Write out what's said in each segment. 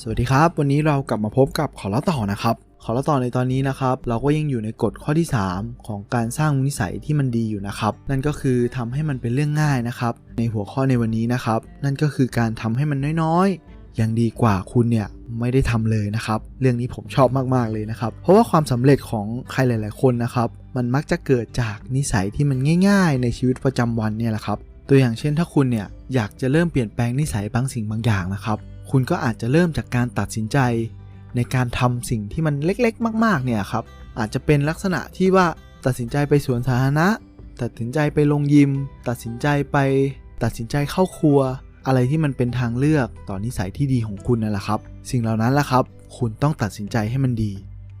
สวัสดีครับ วันนี้เรากลับมาพบกับขอเล่าต่อนะครับ ขอเล่าต่อในตอนนี้นะครับ เราก็ยังอยู่ในกฎข้อที่ 3 ของการสร้างนิสัยที่มันดีอยู่นะครับ นั่นก็คือทำให้มันเป็นเรื่องง่ายนะครับ ในหัวข้อในวันนี้นะครับ นั่นก็คือการทำให้มันน้อยๆยังดีกว่าคุณเนี่ยไม่ได้ทำเลยนะครับ เรื่องนี้ผมชอบมากๆเลยนะครับ เพราะว่าความสำเร็จของใครหลาย ๆ คนนะครับ มันมักจะเกิดจากนิสัยที่มันง่าย ๆ ในชีวิตประจำวันเนี่ยแหละครับ ตัวอย่างเช่นถ้าคุณเนี่ยอยากจะเริ่มเปลี่ยนแปลงนิสัยบางสิ่งบางอย่างนะครับ คุณก็อาจจะเริ่มจากการตัดสินใจ ในการทำสิ่งที่มันเล็กๆ มาก ๆ เนี่ยครับ อาจจะเป็นลักษณะที่ว่าตัดสินใจไปสวนสาธารณะ ตัดสินใจไปลงยิม ตัดสินใจไป ตัดสินใจเข้าครัว อะไรที่มันเป็นทางเลือกต่อนิสัยที่ดีของคุณนั่นแหละครับ สิ่งเหล่านั้นแหละครับ คุณต้องตัดสินใจให้มันดี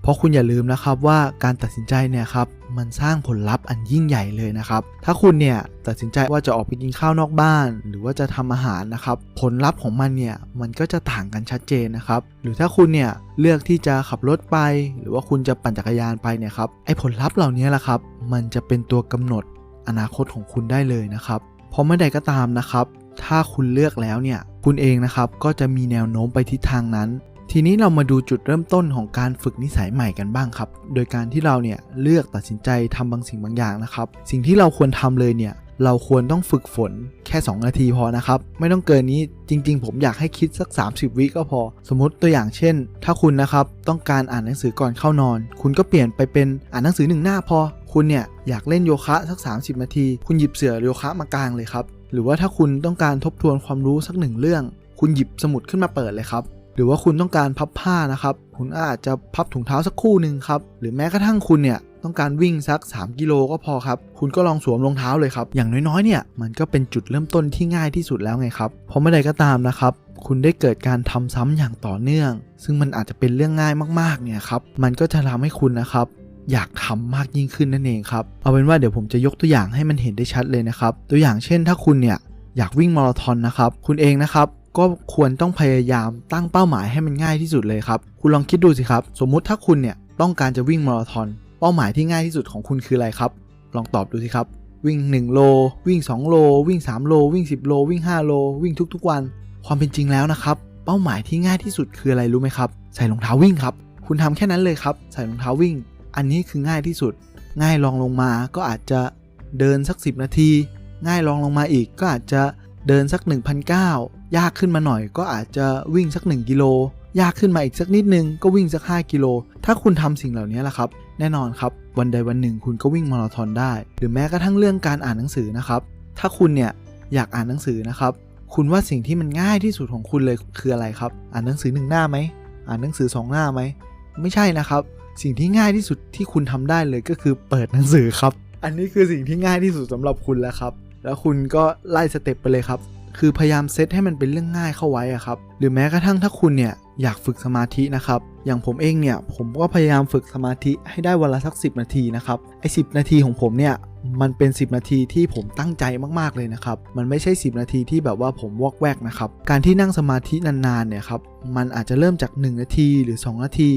เพราะคุณอย่าลืมนะครับว่าการตัดสินใจเนี่ยครับ มันสร้างผลลัพธ์อันยิ่งใหญ่เลยนะครับ ถ้าคุณเนี่ยตัดสินใจว่าจะออกไปกินข้าวนอกบ้าน หรือว่าจะทำอาหารนะครับ ผลลัพธ์ของมันเนี่ยมันก็จะต่างกันชัดเจนนะครับ หรือถ้าคุณเนี่ยเลือกที่จะขับรถไป หรือว่าคุณจะปั่นจักรยานไปเนี่ยครับไอ้ผลลัพธ์เหล่านี้แหละครับ มันจะเป็นตัวกำหนดอนาคตของคุณได้เลยนะครับเพราะเมื่อใดก็ตามนะครับ ถ้าคุณเลือกแล้วเนี่ยคุณเองนะครับก็จะมีแนวโน้มไปทิศทางนั้น ทีนี้เรามาดูจุดเริ่มต้นของการฝึกนิสัยใหม่กันบ้างครับ โดยการที่เราเนี่ยเลือกตัดสินใจทำบางสิ่งบางอย่างนะครับ สิ่งที่เราควรทำเลยเนี่ยเราควรต้องฝึกฝนแค่ 2 นาทีพอนะครับ ไม่ต้องเกินนี้จริง ๆ ผมอยากให้คิดสัก 30 วิก็พอ สมมติตัวอย่างเช่น ถ้าคุณนะครับต้องการอ่านหนังสือก่อนเข้านอน คุณก็เปลี่ยนไปเป็นอ่านหนังสือหนึ่งหน้าพอ คุณเนี่ยอยากเล่นโยคะสัก 30 นาที คุณหยิบเสื่อโยคะมากางเลยครับ หรือว่าถ้าคุณต้องการทบทวนความรู้สักหนึ่งเรื่อง คุณหยิบสมุดขึ้นมาเปิดเลยครับ หรือว่าคุณต้องการพับผ้านะครับ คุณอาจจะพับถุงเท้าสักคู่หนึ่งครับ หรือแม้กระทั่งคุณเนี่ยต้องการวิ่งสัก 3 กิโลก็พอครับ คุณก็ลองสวมรองเท้าเลยครับ อย่างน้อยๆ เนี่ย มันก็เป็นจุดเริ่มต้นที่ง่ายที่สุดแล้วไงครับ เพราะเมื่อใดก็ตามนะครับ คุณได้เกิดการทำซ้ำอย่างต่อเนื่อง ซึ่งมันอาจจะเป็นเรื่องง่ายมากๆ เนี่ยครับ มันก็จะทำให้คุณนะครับ อยากทำมากยิ่งขึ้นนั่นเองครับ เอาเป็นว่าเดี๋ยวผมจะยกตัวอย่างให้มันเห็นได้ชัดเลยนะครับ ตัวอย่างเช่น ถ้าคุณเนี่ยอยากวิ่งมาราธอนนะครับ คุณเองนะครับ ก็ควรต้องพยายามตั้งเป้าหมายให้มันง่ายที่สุดเลยครับ คุณลองคิดดูสิครับ สมมุติถ้าคุณเนี่ยต้องการจะวิ่งมาราธอนเป้าหมายที่ง่ายที่สุดของคุณคืออะไรครับ ลองตอบดูสิครับ วิ่ง 1 โล วิ่ง 2 โล วิ่ง 3 โล วิ่ง 10 โล วิ่ง 5 โล วิ่งทุกๆ วัน ความเป็นจริงแล้วนะครับ เป้าหมายที่ง่ายที่สุดคืออะไรรู้ไหมครับ ใส่รองเท้าวิ่งครับ คุณทำแค่นั้นเลยครับ ใส่รองเท้าวิ่ง อันนี้คือง่ายที่สุด ง่ายรองลงมาก็อาจจะเดินสัก 10 นาที ง่ายรองลงมาอีกก็อาจจะเดินสัก 1,009 ยากขึ้นมาหน่อยก็อาจจะวิ่งสัก 1 กิโล ยากขึ้นมาอีกสักนิดนึงก็วิ่งสัก 5 กิโล ถ้าคุณทำสิ่งเหล่านี้แหละครับ แน่นอนครับวันใดวันหนึ่งคุณก็วิ่งมาราธอนได้ หรือแม้กระทั่งเรื่องการอ่านหนังสือนะครับ ถ้าคุณเนี่ยอยากอ่านหนังสือนะครับ คุณว่าสิ่งที่มันง่ายที่สุดของคุณเลยคืออะไรครับ อ่านหนังสือหนึ่งหน้าไหม อ่านหนังสือสองหน้าไหม ไม่ใช่นะครับ สิ่งที่ง่ายที่สุดที่คุณทำได้เลยก็คือเปิดหนังสือครับ อันนี้คือสิ่งที่ง่ายที่สุดสำหรับคุณแล้วครับ แล้วคุณก็ไล่สเต็ปไปเลยครับ คือพยายามเซตให้มันเป็นเรื่องง่ายเข้าไว้อะครับ หรือแม้กระทั่งถ้าคุณเนี่ยอยากฝึกสมาธินะครับ อย่างผมเองเนี่ยผมก็พยายามฝึกสมาธิให้ได้วันละสัก 10 นาทีนะครับ ไอ้สินาทีของผมเนี่ยมันเป็น 10 นาทีที่ผมตั้งใจมากๆเลยนะครับ มันไม่ใช่ 10 นาทีที่แบบว่าผมวอกแวกนะครับ การที่นั่งสมาธินานๆเนี่ยครับ มันอาจจะเริ่มจาก 1 นาทีหรือ 2 นาที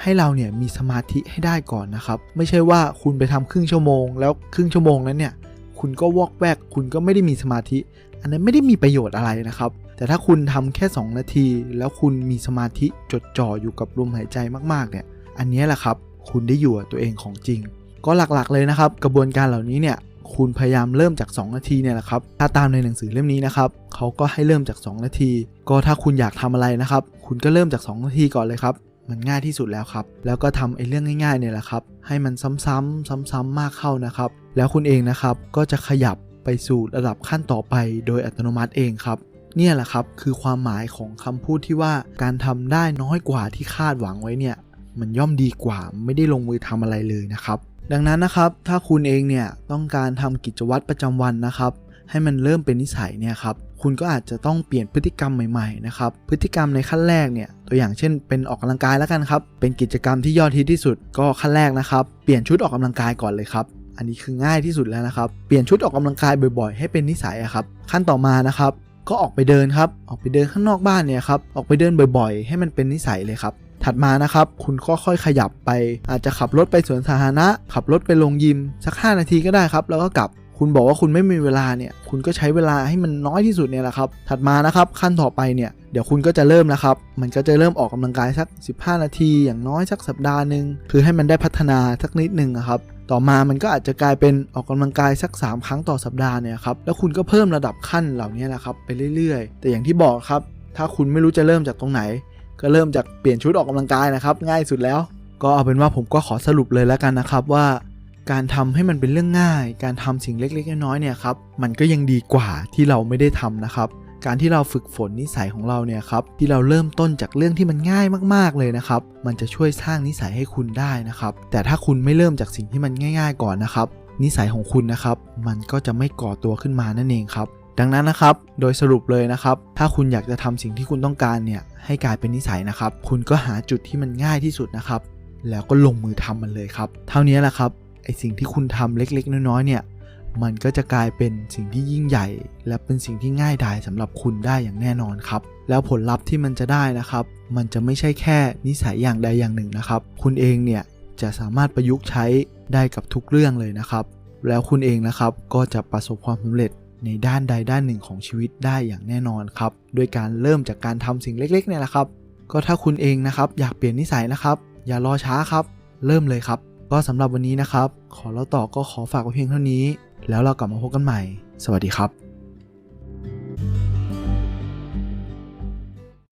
ให้เราเนี่ยมีสมาธิให้ได้ก่อนนะครับ ไม่ใช่ว่าคุณไปทำครึ่งชั่วโมง แล้วครึ่งชั่วโมงนั้นเนี่ยคุณก็วอกแวก คุณก็ไม่ได้มีสมาธิ อันนั้นไม่ได้มีประโยชน์อะไรนะครับ แต่ถ้าคุณทำแค่ 2 นาที แล้วคุณมีสมาธิจดจ่ออยู่กับลมหายใจมากๆเนี่ย อันนี้แหละครับ คุณได้อยู่กับตัวเองของจริง ก็หลักๆเลยนะครับ กระบวนการเหล่านี้เนี่ยคุณพยายามเริ่มจาก 2 นาทีเนี่ยแหละครับ ถ้าตามในหนังสือเล่มนี้นะครับเขาก็ให้เริ่มจาก 2 นาที ก็ถ้าคุณอยากทำอะไรนะครับ คุณก็เริ่มจาก 2 นาทีก่อนเลยครับ มันง่ายที่สุดแล้วครับ แล้วก็ทำไอ้เรื่องง่ายๆเนี่ยแหละครับ ให้มันซ้ำๆซ้ำๆมากเข้านะครับ แล้วคุณเองนะครับก็จะขยับ ไปสู่ระดับขั้นต่อไปโดยอัตโนมัติเองครับ เนี่ยแหละครับคือความหมายของคำพูดที่ว่าการทำได้น้อยกว่าที่คาดหวังไว้เนี่ย มันย่อมดีกว่าไม่ได้ลงมือทำอะไรเลยนะครับ ดังนั้นนะครับ ถ้าคุณเองเนี่ยต้องการทำกิจวัตรประจำวันนะครับให้มันเริ่มเป็นนิสัยเนี่ยครับ คุณก็อาจจะต้องเปลี่ยนพฤติกรรมใหม่ๆนะครับ พฤติกรรมในขั้นแรกเนี่ย ตัวอย่างเช่น เป็นออกกำลังกายแล้วกันครับ เป็นกิจกรรมที่ยอดฮิตที่สุด ก็ขั้นแรกนะครับ เปลี่ยนชุดออกกำลังกายก่อนเลยครับ อันนี้คือง่ายที่สุดแล้วนะครับ เปลี่ยนชุดออกกำลังกายบ่อย ๆ ให้เป็นนิสัยครับ ขั้นต่อมานะครับก็ออกไปเดินครับ ออกไปเดินข้างนอกบ้านเนี่ยครับ ออกไปเดินบ่อยๆ ให้มันเป็นนิสัยเลยครับ ถัดมานะครับ คุณก็ค่อยขยับไป อาจจะขับรถไปสวนสาธารณะ ขับรถไปลงยิม สัก 5 นาทีก็ได้ครับ แล้วก็กลับ คุณบอกว่าคุณไม่มีเวลาเนี่ยคุณก็ใช้เวลาให้มันน้อยที่สุดเนี่ยแหละครับ ถัดมานะครับขั้นต่อไปเนี่ยเดี๋ยวคุณก็จะเริ่มแล้วครับ มันก็จะเริ่มออกกำลังกายสัก 15 นาที อย่างน้อยสักสัปดาห์หนึ่งคือให้มันได้พัฒนาสักนิดหนึ่งอะครับต่อมามันก็อาจจะกลายเป็นออกกำลังกายสัก 3 ครั้งต่อสัปดาห์เนี่ยครับแล้วคุณก็เพิ่มระดับขั้นเหล่านี้แหละครับไปเรื่อย ๆ แต่อย่างที่บอกครับถ้าคุณไม่รู้จะเริ่มจากตรงไหน ก็เริ่มจากเปลี่ยนชุดออกกำลังกายนะครับ ง่ายสุดแล้ว ก็เอาเป็นว่าผมก็ขอสรุปเลยแล้วกันนะครับว่า การทำให้มันเป็นเรื่องง่าย การทำสิ่งเล็กๆน้อยๆเนี่ยครับมันก็ยังดีกว่าที่เราไม่ได้ทำนะครับ การที่เราฝึกฝนนิสัยของเราเนี่ยครับที่เราเริ่มต้นจากเรื่องที่มันง่ายมากๆเลยนะครับ มันจะช่วยสร้างนิสัยให้คุณได้นะครับ แต่ถ้าคุณไม่เริ่มจากสิ่งที่มันง่าย ๆ ก่อนนะครับ นิสัยของคุณนะครับ มันก็จะไม่ก่อตัวขึ้นมานั่นเองครับดังนั้นนะครับ โดยสรุปเลยนะครับ ถ้าคุณอยากจะทำสิ่งที่คุณต้องการเนี่ย ให้กลายเป็นนิสัยนะครับ คุณก็หาจุดที่มันง่ายที่สุดนะครับ แล้วก็ลงมือทำมันเลยครับ เท่านี้แหละครับ ไอสิ่งที่คุณทำเล็กๆ น้อยๆเนี่ย มันก็จะกลายเป็นสิ่งที่ยิ่งใหญ่ และเป็นสิ่งที่ง่ายดายสำหรับคุณได้อย่างแน่นอนครับ แล้วผลลัพธ์ที่มันจะได้นะครับ มันจะไม่ใช่แค่นิสัยอย่างใดอย่างหนึ่งนะครับ คุณเองเนี่ยจะสามารถประยุกต์ใช้ได้กับทุกเรื่องเลยนะครับ แล้วคุณเองนะครับก็จะประสบความสำเร็จในด้านใดด้านหนึ่งของชีวิตได้อย่างแน่นอนครับด้วยการเริ่มจากการทำสิ่งเล็กๆเนี่ยแหละครับ ก็ถ้าคุณเองนะครับอยากเปลี่ยนนิสัยนะครับ อย่ารอช้าครับ เริ่มเลยครับ ก็สำหรับวันนี้นะครับ ขอเล่าต่อก็ขอฝากไว้เพียงเท่านี้ แล้วเรากลับมาพบกันใหม่ สวัสดีครับ